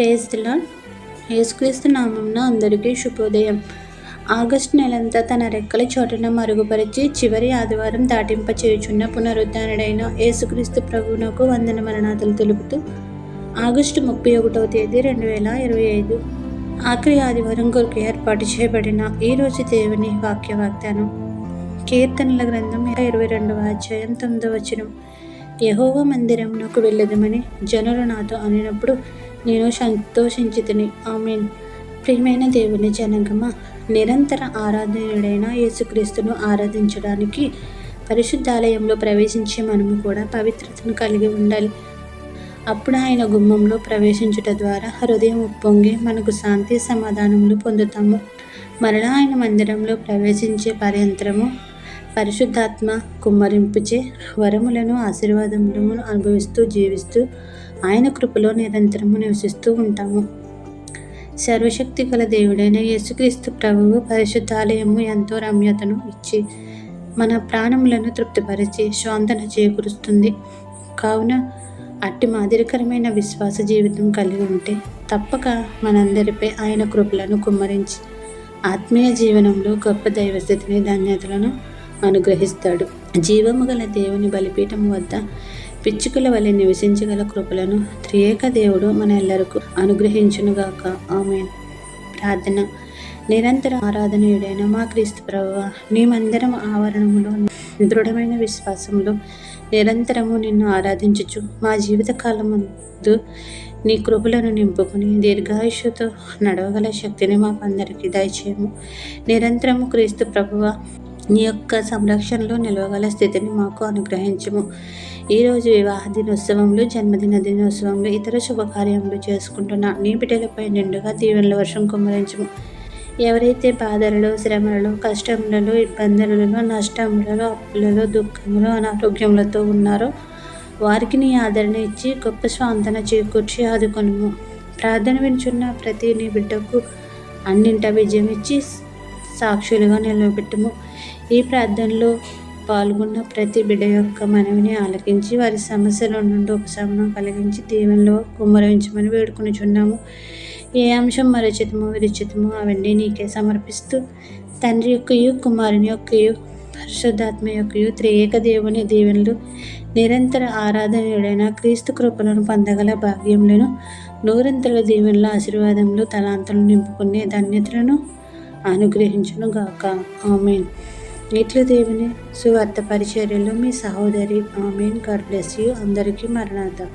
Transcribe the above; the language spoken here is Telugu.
ప్రేజ్ దిలా యేసుక్రీస్తు నామంన అందరికీ శుభోదయం. ఆగస్టు నెలంతా తన రెక్కల చోటున మరుగుపరిచి చివరి ఆదివారం దాటింప చేయుచున్న పునరుద్ధానుడైన యేసుక్రీస్తు ప్రభువునకు వందన మరణాతలు తెలుపుతూ ఆగస్టు ముప్పై ఒకటవ తేదీ రెండు వేల ఇరవై ఐదు ఆఖరి ఆదివారం కొరకు ఏర్పాటు చేయబడిన ఈరోజు దేవుని వాక్య వాగ్దానం కీర్తనల గ్రంథం ఇరవై రెండవ అధ్యాయం తొమ్మిదవ వచనం. యహోవ మందిరమునకు వెళ్ళదమని జనులు నాతో అనినప్పుడు నేను సంతోషించితిని. ఆమెన్. ప్రియమైన దేవుని జనగమ నిరంతర ఆరాధనుడైన యేసుక్రీస్తును ఆరాధించడానికి పరిశుద్ధాలయంలో ప్రవేశించే మనము కూడా పవిత్రతను కలిగి ఉండాలి. అప్పుడు ఆయన గుమ్మంలో ప్రవేశించుట ద్వారా హృదయం ఉప్పొంగి మనకు శాంతి సమాధానములు పొందుతాము. మరలా ఆయన మందిరంలో ప్రవేశించే పర్యంతరము పరిశుద్ధాత్మ కుమ్మరింపుచే వరములను ఆశీర్వాదములను అనుభవిస్తూ జీవిస్తూ ఆయన కృపలో నిరంతరము నివసిస్తూ ఉంటాము. సర్వశక్తి గల దేవుడైన యేసుక్రీస్తు ప్రభువు పరిశుద్ధాలయము ఎంతో రమ్యతను ఇచ్చి మన ప్రాణములను తృప్తిపరిచి స్వాంతన చేకూరుస్తుంది. కావున అట్టి మాదిరికరమైన విశ్వాస జీవితం కలిగి ఉంటే తప్పక మనందరిపై ఆయన కృపలను కుమ్మరించి ఆత్మీయ జీవనంలో గొప్ప దైవస్థితిని ధన్యతలను అనుగ్రహిస్తాడు. జీవము గల దేవుని బలిపీఠం వద్ద పిచ్చుకల వలె నివసించగల కృపలను త్రియేక దేవుడు మన ఎల్లరకు అనుగ్రహించునుగాక. ఆమె ప్రార్థన. నిరంతర ఆరాధనయుడైన మా క్రీస్తు ప్రభువ నీ మందిరం ఆవరణములో దృఢమైన విశ్వాసంలో నిరంతరము నిన్ను ఆరాధించుచు మా జీవితకాలం కాలమందు నీ కృపలను నింపుకుని దీర్ఘాయుషుతో నడవగల శక్తిని మాకు అందరికీ దయచేయము. నిరంతరము క్రీస్తు ప్రభువ నీ యొక్క సంరక్షణలో నిలవగల స్థితిని మాకు అనుగ్రహించము. ఈరోజు వివాహ దినోత్సవంలో జన్మదిన దినోత్సవంలో ఇతర శుభకార్యములు చేసుకుంటున్న నీ బిడ్డలపై నిండుగా దీవెనల వర్షం కుమ్మరించము. ఎవరైతే బాధలలో శ్రమలలో కష్టములలో ఇబ్బందులలో నష్టములలో అప్పులలో దుఃఖములో అనారోగ్యములతో ఉన్నారో వారికి నీ ఆదరణ ఇచ్చి గొప్ప స్వాంతన చేకూర్చి ఆదుకొనుము. ప్రార్థన వించున్న ప్రతి నీ బిడ్డకు అన్నింట విజయం ఇచ్చి సాక్షులుగా నిలబెట్టుము. ఈ ప్రార్థనలో పాల్గొన్న ప్రతి బిడ్డ యొక్క మనవిని ఆలకించి వారి సమస్యల నుండి ఉపశమనం కలిగించి దీవెనలో కుమ్మరించమని వేడుకునిచున్నాము. ఏ అంశం మరచితమో విరిచితమో అవన్నీ నీకే సమర్పిస్తూ తండ్రి యొక్కయు కుమారుని యొక్కయు పరిశుద్ధాత్మ యొక్కయు త్రియేక దేవుని దీవెనలు నిరంతర ఆరాధనయుడైన క్రీస్తు కృపలను పొందగల భాగ్యములను నూరంతల దీవెనల ఆశీర్వాదములు తలాంతలు నింపుకునే ధన్యతలను అనుగ్రహించునుగాక ఆమెన్. ఇట్లు దేవుని సువార్త పరిచర్యలో మీ సహోదరి ఆమెన్. God bless you. అందరికీ మరణాత